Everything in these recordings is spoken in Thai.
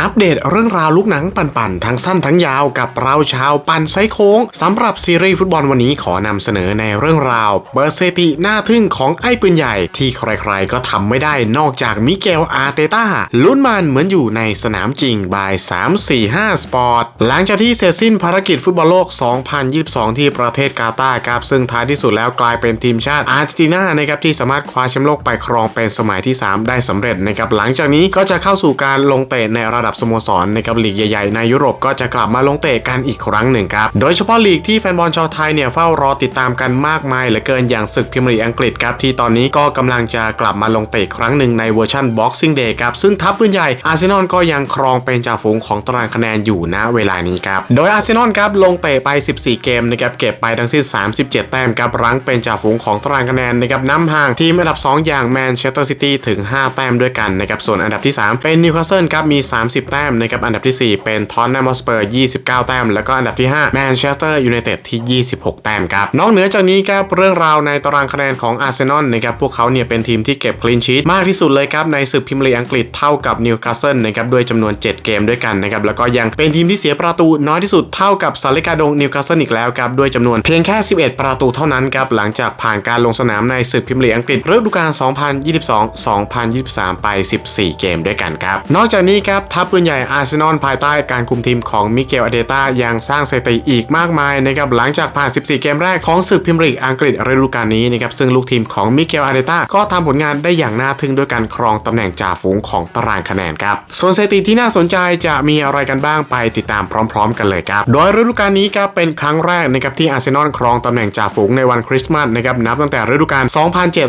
อัปเดตเรื่องราวลูกหนังปั่นๆ ทั้งสั้นทั้งยาวกับเราชาวปั่นไซโค้งสำหรับซีรีส์ฟุตบอลวันนี้ขอนำเสนอในเรื่องราวเบอร์เซติหน้าทึ่งของไอ้ปืนใหญ่ ที่ใครๆก็ทำไม่ได้นอกจากมิเกลอาร์เตต้าลุ้นมันเหมือนอยู่ในสนามจริงบาย 345 สปอร์ต หลังจากที่เสร็จสิ้นภารกิจฟุตบอลโลก 2022 ที่ประเทศกาตาร์ครับซึ่งท้ายที่สุดแล้วกลายเป็นทีมชาติอาร์เจนตินานะครับที่สามารถคว้าแชมป์โลกไปครองเป็นสมัยที่ 3 ได้สำเร็จนะครับหลังจากนี้ก็จะเข้าสู่การลงเตะในระดับสโมสรนะครับลีกใหญ่ๆในยุโรปก็จะกลับมาลงเตะกันอีกครั้งหนึ่งครับ โดยเฉพาะลีกที่แฟนบอลชาวไทยเนี่ยเฝ้ารอติดตามกันมากมายเหลือเกินอย่างศึกพรีเมียร์ลีกอังกฤษครับที่ตอนนี้ก็กำลังจะกลับมาลงเตะครั้งหนึ่งในเวอร์ชัน Boxing Day ครับซึ่งทัพปืนใหญ่อาร์เซนอลก็ยังครองเป็นจ่าฝูงของตารางคะแนนอยู่ณเวลานี้ครับโดยอาร์เซนอลครับลงเตะไป 14 เกมนะครับเก็บไปทั้งสิ้น 37 แต้มครับรั้งเป็นจ่าฝูงของตารางคะแนนนะครับน้ำห่างทีมอันดับ 2 อย่างแมนเชสเตอร์ซิตี้ถึง 5 แต้มด้วยกันนะครับส่วนอันดับที่ 3 เป็นนิวคาสเซิลครับมี 30แต้มนะครับอันดับที่ 4 เป็นทอนแนมสเปอร์29 แต้ม แล้วก็อันดับที่5แมนเชสเตอร์ยูไนเต็ดที่ 26 แต้มครับนอกเหนือจากนี้ครับเรื่องราวในตารางคะแนนของอาร์เซนอลนะครับพวกเขาเนี่ยเป็นทีมที่เก็บคลีนชีตมากที่สุดเลยครับในศึกพรีเมียร์ลีกอังกฤษเท่ากับนิวคาสเซิลนะครับด้วยจำนวน 7 เกมด้วยกันนะครับแล้วก็ยังเป็นทีมที่เสียประตูน้อยที่สุดเท่ากับซาเลกาดงนิวคาสเซิลอีกแล้วครับด้วยจำนวนเพียงแค่ 11 ประตูเท่านั้นครับหลังจากผ่านการลงสนามในศึกพรีเมียร์ลีกอังกฤษฤดูกาล2022-2023 ไป 14 เกมด้วยกันครับนอกจากนี้ครับทัพปืนใหญ่อาร์เซนอลภายใต้การคุมทีมของมิเกลอเดต้ายังสร้างสถิติอีกมากมายนะครับหลังจากผ่าน 14 เกมแรกของศึกพรีเมียร์ลีกอังกฤษฤดูกาลนี้นะครับซึ่งลูกทีมของมิเกลอเดต้าก็ทำผลงานได้อย่างน่าทึ่งด้วยการครองตำแหน่งจ่าฝูงของตารางคะแนนครับส่วนสถิติที่น่าสนใจจะมีอะไรกันบ้างไปติดตามพร้อม ๆ กันเลยครับโดยฤดูกาลนี้ครับเป็นครั้งแรกนะครับที่อาร์เซนอลครองตำแหน่งจ่าฝูงในวันคริสต์มาสนะครับนับตั้งแต่ฤดูกาล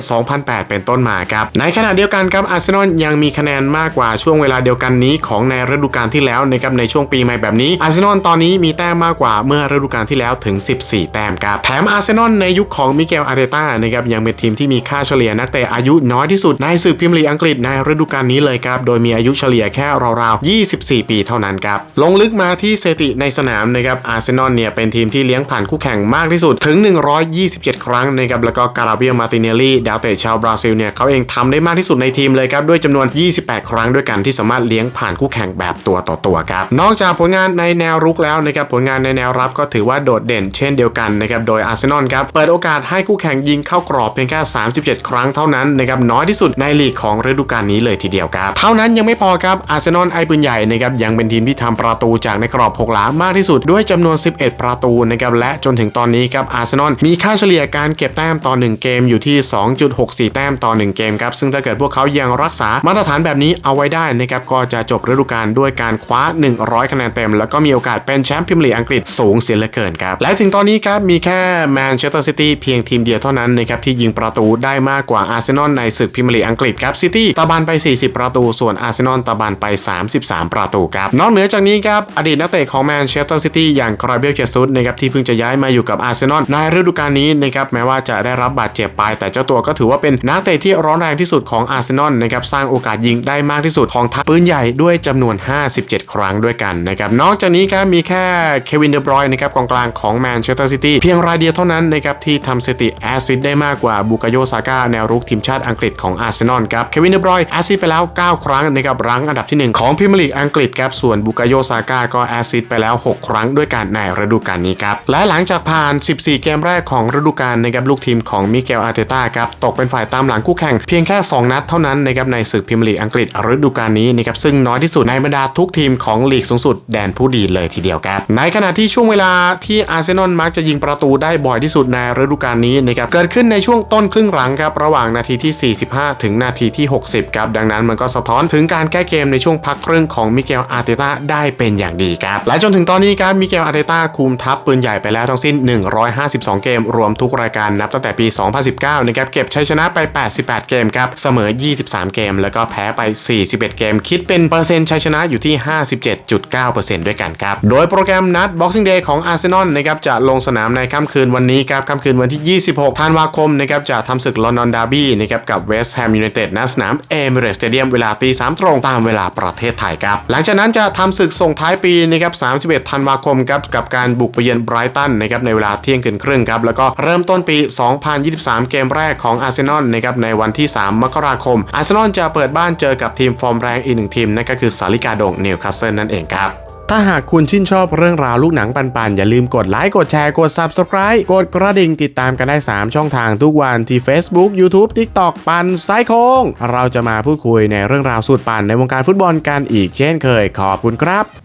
2007-2008 เป็นต้นมาครับในขณะเดียวกันครับอาร์เซนอลยังมีคะแนนมากกว่าช่วงเวลาเดียวกันนี้ของในฤดูกาลที่แล้วนะครับในช่วงปีใหม่แบบนี้อาร์เซนอลตอนนี้มีแต้มมากกว่าเมื่อฤดูกาลที่แล้วถึง 14 แต้มครับแถมอาร์เซนอลในยุคของมิเกลอาร์เตต้านะครับยังเป็นทีมที่มีค่าเฉลี่ยนักเตะอายุน้อยที่สุดในศึกพรีเมียร์ลีอังกฤษในฤดูกาลนี้เลยครับโดยมีอายุเฉลี่ยแค่ราวๆ 24 ปีเท่านั้นครับลงลึกมาที่สถิติในสนามนะครับอาร์เซนอลเนี่ยเป็นทีมที่เลี้ยงผ่านคู่แข่งมากที่สุดถึง 127 ครั้งนะครับแล้วก็การาเบียมาติเนลลี่ดาวเตะชาวบราซิลเนี่ยเขาเองทำได้มากที่สุดในทีมเลยครับด้วยจำนวน 28 ครั้งด้วยกันที่สามารถเลี้ยงผ่านคู่แข่งแบบตัวต่อตัวครับ นอกจากผลงานในแนวรุกแล้วนะครับผลงานในแนวรับก็ถือว่าโดดเด่นเช่นเดียวกันนะครับโดยอาร์เซนอลครับเปิดโอกาสให้คู่แข่งยิงเข้ากรอบเพียงแค่ 37 ครั้งเท่านั้นนะครับน้อยที่สุดในลีกของฤดูกาลนี้เลยทีเดียวครับ เท่านั้นยังไม่พอครับอาร์เซนอลไอปืนใหญ่นะครับยังเป็นทีมที่ทำประตูจากในกรอบ 6 หลามากที่สุดด้วยจำนวน 11 ประตูนะครับและจนถึงตอนนี้ครับอาร์เซนอลมีค่าเฉลี่ยการเก็บแต้มต่อ 1 เกมอยู่ที่ 2.64 แต้มต่อ 1 เกมครับซึ่งถ้าเกิดพวกเขายังรักษามาตรฐานแบบนี้เอาไว้ได้นะครับก็จะจบฤดูกาลด้วยการคว้า 100 คะแนนเต็ม แล้วก็มีโอกาสเป็นแชมป์พรีเมียร์ลีกอังกฤษสูงเสียเหลือเกินครับ และถึงตอนนี้ครับมีแค่แมนเชสเตอร์ซิตี้เพียงทีมเดียวเท่านั้นนะครับที่ยิงประตูได้มากกว่าอาร์เซนอลในศึกพรีเมียร์ลีกอังกฤษครับซิตี้ตะบันไป 40 ประตู ส่วนอาร์เซนอลตะบันไป 33 ประตูครับนอกเหนือจากนี้ครับอดีตนักเตะของแมนเชสเตอร์ซิตี้อย่างครายเบลเจสุสนะครับที่เพิ่งจะย้ายมาอยู่กับอาร์เซนอลในฤดูกาลนี้นะครับแม้ว่าจะได้รับบาดเจ็บไป แต่เจ้าตัวก็ถือว่าเป็นนักเตะที่ร้อนแรงที่สุดของอาร์เซนอลนะครับสร้างโอกาสยิงได้มากที่สุดของทัพปืนใหญ่ด้วยจำนวน 57 ครั้งด้วยกันนะครับนอกจากนี้ครับมีแค่เควินเดบรอยนะครับกองกลางของแมนเชสเตอร์ซิตี้เพียงรายเดียวเท่านั้นนะครับที่ทำสถิติแอซิดได้มากกว่าบุกโยซาก้าแนวรุกทีมชาติอังกฤษของอาร์เซนอลครับเควินเดบรอยแอซิดไปแล้ว 9 ครั้งนะครับรั้งอันดับที่ 1 ของพรีเมียร์ลีกอังกฤษครับส่วนบุกโยซาก้าก็แอซิดไปแล้ว 6 ครั้งด้วยกันในฤดูกาลนี้ครับและหลังจากผ่าน 14 เกมแรกของฤดูกาลนะครับลูกทีมของมิเกลอาร์เตต้าครับตกเป็นฝ่ายตามหลังคู่แข่งเพียงแค่ 2 นัดเท่านั้นนะครับในศึกพรีเมียร์ลีกอังกฤษฤดูกาลนี้นะครับซึ่งน้อยที่สุดในบรรดาทุกทีมของลีกสูงสุดแดนผู้ดีเลยทีเดียวครับ ในขณะที่ช่วงเวลาที่อาร์เซนอลมักจะยิงประตูได้บ่อยที่สุดในฤดูกาลนี้นะครับเกิดขึ้นในช่วงต้นครึ่งหลังครับระหว่างนาทีที่ 45 ถึงนาทีที่ 60ครับดังนั้นมันก็สะท้อนถึงการแก้เกมในช่วงพักครึ่งของมิเกลอาร์เตต้าได้เป็นอย่างดีครับและจนถึงตอนนี้ครับมิเกลอาร์เตต้าคุมทัพปืนใหญ่ไปแล้วทั้งสิ้น 152 เกม รวมทุกรายการนับตั้งแต่ปี 2019นะครับเก็บชัยชนะไป 88 เกมครับเสมอ 23 เกม แล้วก็แพ้ไป 41 เกม คิดเป็นเปอร์เซ็นตชัยชนะอยู่ที่ 57.9%ด้วยกันครับ โดยโปรแกรมนัด Boxing Day ของอาร์เซนอลนะครับจะลงสนามในค่ำคืนวันนี้ครับค่ำคืนวันที่ 26 ธันวาคมนะครับจะทำศึกลอนดอนดาร์บี้นะครับกับเวสต์แฮมยูไนเต็ดณสนามเอมิเรสสเตเดียมเวลาตี3ตรงตามเวลาประเทศไทยครับ หลังจากนั้นจะทำศึกส่งท้ายปีนะครับ 31 ธันวาคมครับกับการบุกไปเยือนไบรตันนะครับในเวลาเที่ยงคืนครึ่งครับแล้วก็เริ่มต้นปี 2023 เกมแรกของอาร์เซนอลนะครับในวันที่ 3 มกราคมอาร์เซนอลจะเปิดบ้านเจอกับทีมฟอร์มแรงอีกหนึ่งทีมนั่นก็คือสาริกาดงนิวคาสเซิลนั่นเองครับ ถ้าหากคุณชื่นชอบเรื่องราวลูกหนังปันๆ อย่าลืมกดไลค์ กดแชร์ กด Subscribe กดกระดิ่งติดตามกันได้ 3 ช่องทางทุกวันที่ Facebook YouTube TikTok ปันไซโคง เราจะมาพูดคุยในเรื่องราวสุดปันในวงการฟุตบอลกันอีกเช่นเคยขอบคุณครับ